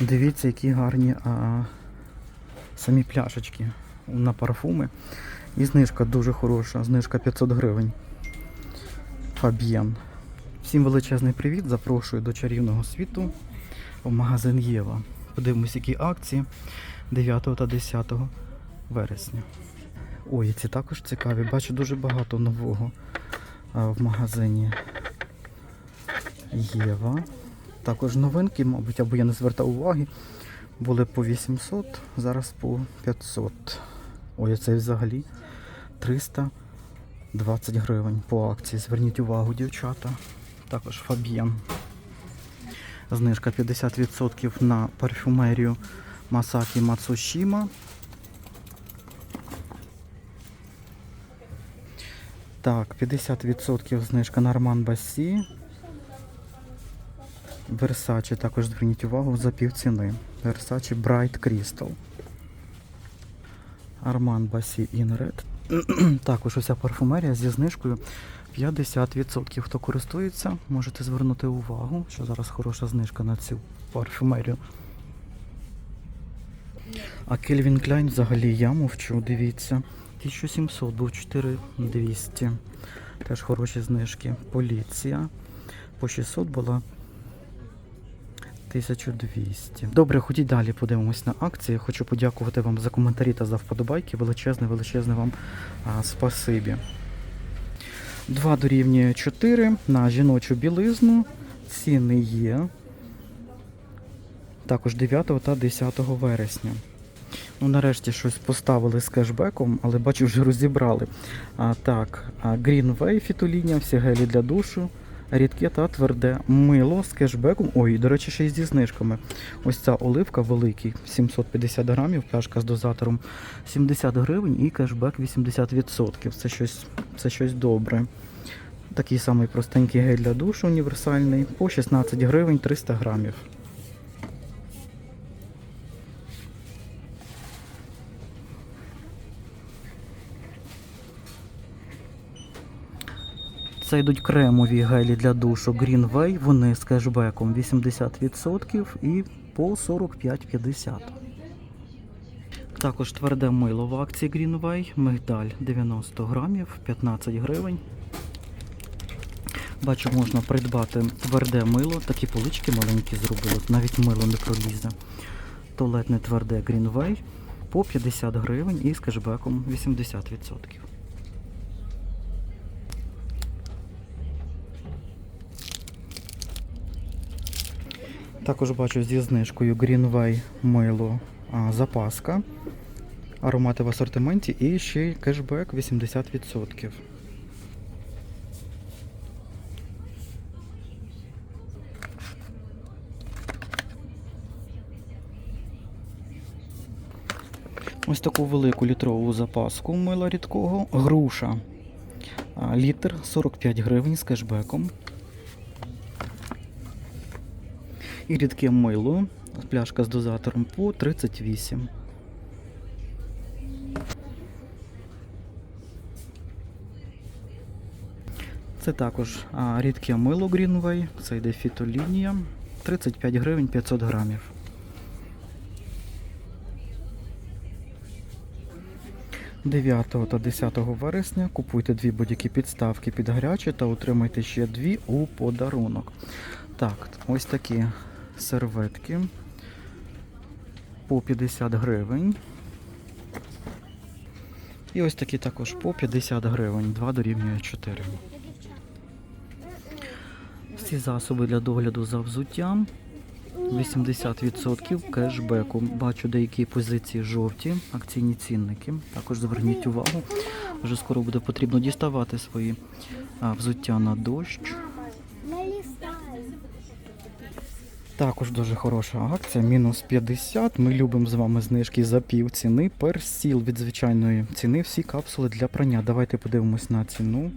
Дивіться, які гарні а, самі пляшечки на парфуми. І знижка дуже хороша, знижка 500 гривень. Фаб'єн. Всім величезний привіт. Запрошую до чарівного світу в магазин Єва. Подивимось, які акції 9 та 10 вересня. Ой, ці також цікаві. Бачу дуже багато нового в магазині Єва. Також новинки, мабуть, або я не звертав уваги. Були по 800, зараз по 500. Ой, це взагалі 320 гривень по акції. Зверніть увагу, дівчата. Також Фаб'єн. Знижка 50% на парфюмерію Масакі Мацушіма. Так, 50% знижка на Арман Басі. Versace також зверніть увагу за півціни. Versace Bright Crystal. Armand Басі Inred. Також уся парфумерія зі знижкою 50%. Хто користується, можете звернути увагу, що зараз хороша знижка на цю парфюмерію. А Calvin Klein взагалі я мовчу, дивіться. 1700 був 4200. Теж хороші знижки. Поліція. По 600 була 1200. Добре, ходіть далі, подивимось на акції. Хочу подякувати вам за коментарі та за вподобайки. Величезне, величезне вам а, спасибі. 2 дорівнює 4 на жіночу білизну. Ціни є. Також 9 та 10 вересня. Ну, нарешті щось поставили з кешбеком, але бачу, вже розібрали. А, так, Greenway фітолінія, всі гелі для душу, рідке та тверде мило з кешбеком. Ой, до речі, ще й зі знижками. Ось ця оливка великий, 750 грамів, пляшка з дозатором 70 гривень і кешбек 80%. Це щось, це щось добре. Такий самий простенький гель для душу універсальний по 16 гривень 300 грамів. Це йдуть кремові гелі для душу Greenway. Вони з кешбеком 80% і по 45,50. Також тверде мило в акції Greenway. Мигдаль 90 грамів, 15 гривень. Бачу, можна придбати тверде мило. Такі полички маленькі зробили, навіть мило не пролізе. Туалетне тверде Greenway по 50 гривень і з кешбеком 80%. Також бачу зі знижкою Greenway мило запаска. Аромати в асортименті і ще й кешбек 80%. Ось таку велику літрову запаску мила рідкого. Груша. Літр 45 гривень з кешбеком. І рідке мило, пляшка з дозатором по 38. Це також рідке мило Greenway, це йде фітолінія, 35 гривень 500 грамів. Дев'ятого та 10 вересня купуйте дві будь-які підставки під гаряче та отримайте ще дві у подарунок. Так, ось такі серветки по 50 гривень. І ось такі також по 50 гривень, 2 дорівнює 4. Всі засоби для догляду за взуттям 80% кешбеку. Бачу деякі позиції жовті, акційні цінники. Також зверніть увагу, вже скоро буде потрібно діставати свої взуття на дощ. Також дуже хороша акція, мінус 50. Ми любимо з вами знижки за пів ціни. Персіл від звичайної ціни. Всі капсули для прання. Давайте подивимось на ціну.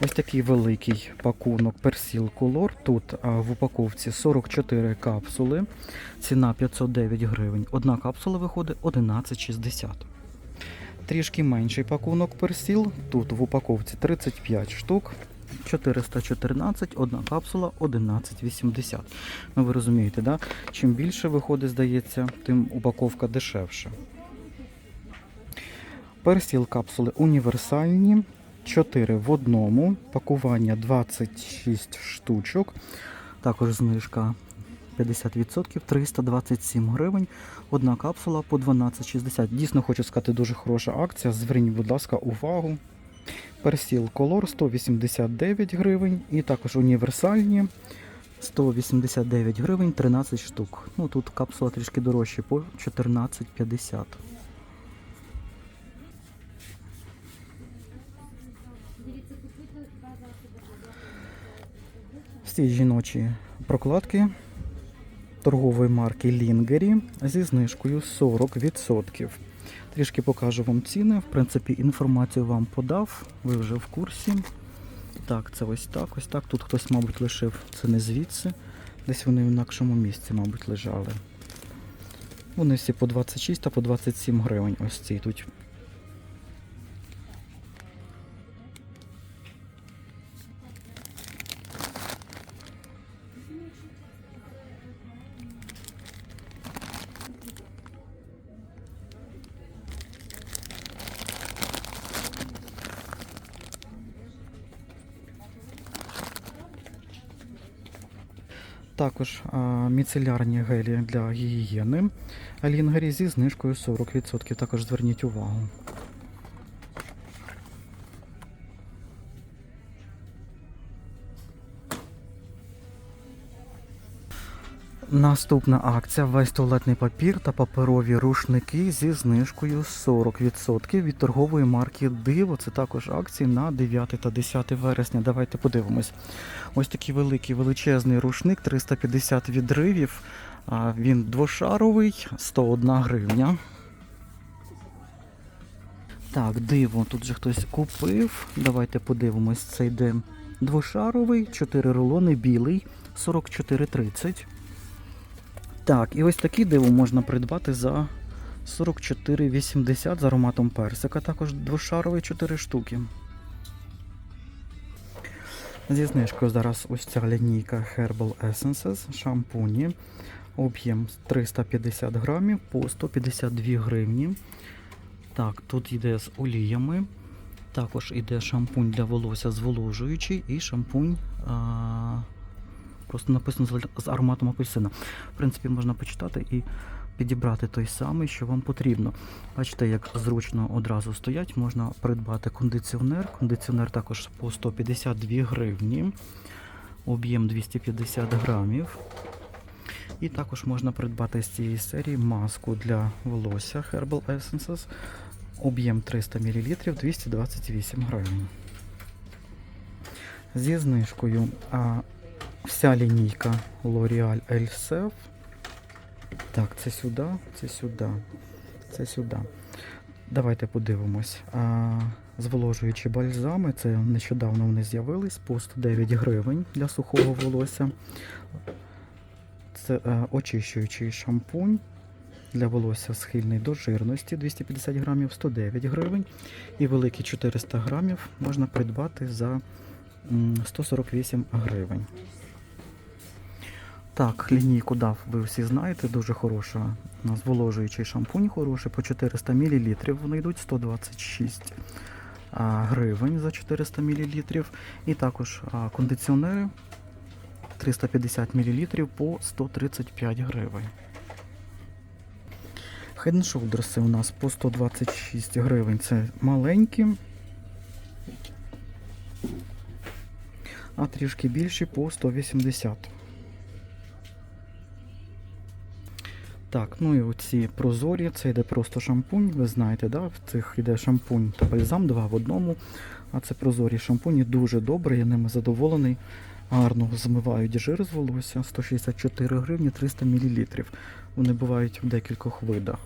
Ось такий великий пакунок Персіл Color. Тут в упаковці 44 капсули. Ціна 509 гривень. Одна капсула виходить 11,60. Трішки менший пакунок Персіл. Тут в упаковці 35 штук. 414, одна капсула 11,80. Ну ви розумієте, да? чим більше виходить, здається, тим упаковка дешевша. Персіл капсули універсальні. 4 в одному, пакування 26 штучок. Також знижка 50%, 327 гривень. Одна капсула по 12,60. Дійсно хочу сказати, дуже хороша акція. Зверніть, будь ласка, увагу. Персіл Color 189 гривень і також універсальні 189 гривень 13 штук. Ну тут капсула трішки дорожча по 14,50. Всі жіночі прокладки торгової марки Лінгері зі знижкою 40%. Трішки покажу вам ціни. В принципі, інформацію вам подав, ви вже в курсі. Так, це ось так, ось так. Тут хтось, мабуть, лишив це не звідси. Десь вони в інакшому місці, мабуть, лежали. Вони всі по 26 та по 27 гривень. Ось ці тут. Також міцелярні гелі для гігієни. Лінгері зі знижкою 40%. Також зверніть увагу. Наступна акція весь туалетний папір та паперові рушники зі знижкою 40% від торгової марки Диво. Це також акції на 9 та 10 вересня. Давайте подивимось. Ось такий великий величезний рушник, 350 відривів. Він двошаровий, 101 гривня. Так, диво, тут же хтось купив. Давайте подивимось. Це йде двошаровий, 4 рулони, білий, 44,30. Так, і ось такі диво можна придбати за 44,80 з ароматом персика. Також двошаровий 4 штуки. Зі знижкою зараз ось ця лінійка Herbal Essences, шампуні. Об'єм 350 грамів по 152 гривні. Так, тут йде з оліями. Також йде шампунь для волосся зволожуючий і шампунь. А, просто написано з- ароматом апельсина. В принципі, можна почитати і підібрати той самий, що вам потрібно. Бачите, як зручно одразу стоять, можна придбати кондиціонер. Кондиціонер також по 152 гривні, об'єм 250 грамів. І також можна придбати з цієї серії маску для волосся Herbal Essences. Об'єм 300 мл 228 гривень. Зі знижкою вся лінійка L'Oreal Elsef. Так, це сюди, це сюди, це сюди. Давайте подивимось. А, зволожуючі бальзами, це нещодавно вони з'явились по 109 гривень для сухого волосся. Це е, очищуючий шампунь для волосся схильний до жирності 250 грамів 109 гривень. І великий 400 грамів можна придбати за 148 гривень. Так, лінійку дав, ви всі знаєте, дуже хороша. У нас зволожуючий шампунь хороший, по 400 мл. Вони йдуть 126 гривень за 400 мл. І також кондиціонери 350 мл по 135 гривень. Head Shoulders у нас по 126 гривень. Це маленькі. А трішки більші по 180. Так, ну і оці прозорі, це йде просто шампунь, ви знаєте, да? в цих йде шампунь та бальзам, два в одному. А це прозорі шампуні, дуже добре, я ними задоволений. Гарно змивають жир з волосся, 164 гривні 300 мл. Вони бувають в декількох видах.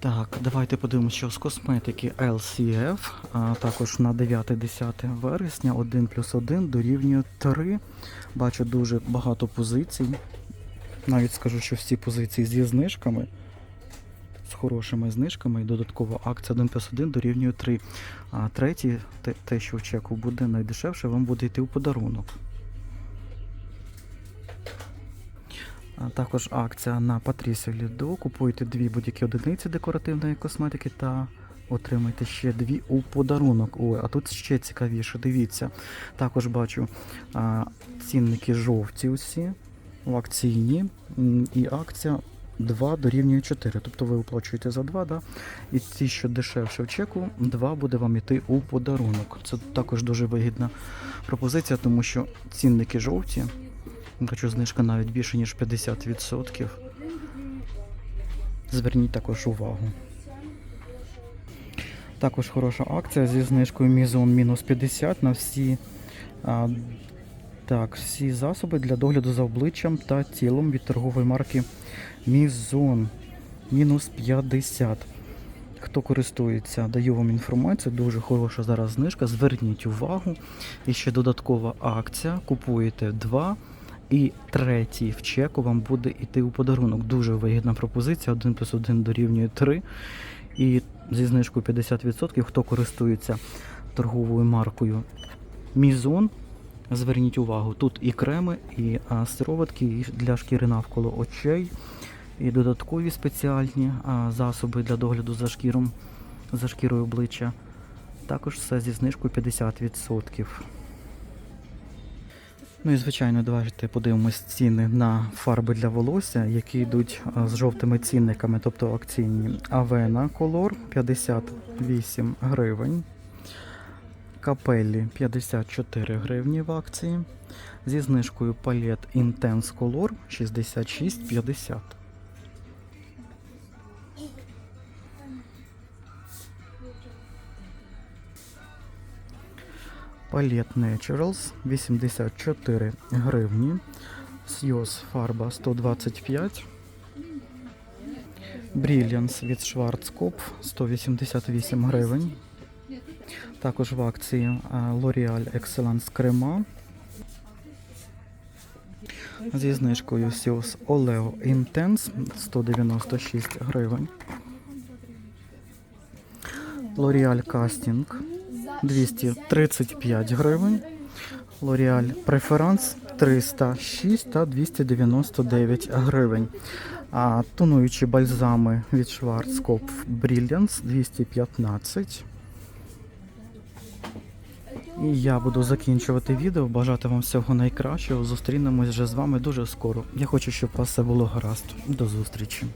Так, давайте подивимося, що з косметики LCF, а також на 9-10 вересня 1 плюс 1 дорівнює 3. Бачу дуже багато позицій. Навіть скажу, що всі позиції зі знижками. з хорошими знижками і додаткова акція 1 плюс 1 дорівнює 3. А третій, те, те, що в чеку буде найдешевше, вам буде йти у подарунок. А також акція на Патрісі Лідо. Купуйте дві будь-які одиниці декоративної косметики та отримайте ще дві у подарунок. Ой, а тут ще цікавіше, дивіться. Також бачу а, цінники жовті усі в акційні. І акція 2 дорівнює 4. Тобто ви оплачуєте за 2, да? і ті, що дешевше в чеку, 2 буде вам йти у подарунок. Це також дуже вигідна пропозиція, тому що цінники жовті. Бачу, знижка навіть більше, ніж 50%. Зверніть також увагу. Також хороша акція зі знижкою Мізон мінус 50 на всі, так, всі засоби для догляду за обличчям та тілом від торгової марки Мізон мінус 50. Хто користується, даю вам інформацію, дуже хороша зараз знижка. Зверніть увагу. І ще додаткова акція. Купуєте два. І третій в чеку вам буде йти у подарунок. Дуже вигідна пропозиція. 1 плюс 1 дорівнює 3. І зі знижкою 50%, хто користується торговою маркою Мізон, зверніть увагу, тут і креми, і а, сироватки для шкіри навколо очей, і додаткові спеціальні а, засоби для догляду за шкіром, за шкірою обличчя. Також все зі знижкою 50%. Ну і звичайно, давайте подивимось ціни на фарби для волосся, які йдуть з жовтими цінниками, тобто акційні. Авена Color 58 гривень. Капеллі 54 гривні в акції. Зі знижкою палет Intense Color 66,50. Палет Naturals 84 гривні. Сйоз фарба 125. Brilliance від Schwarzkopf 188 гривень. Також в акції L'Oreal Excellence крема. Зі знижкою Сіос Oleo Intense 196 гривень. L'Oreal Casting 235 гривень. L'Oreal Preference 306 та 299 гривень. А тонуючі бальзами від Schwarzkopf Brilliance 215. І я буду закінчувати відео. Бажати вам всього найкращого. Зустрінемось вже з вами дуже скоро. Я хочу, щоб у вас все було гаразд. До зустрічі.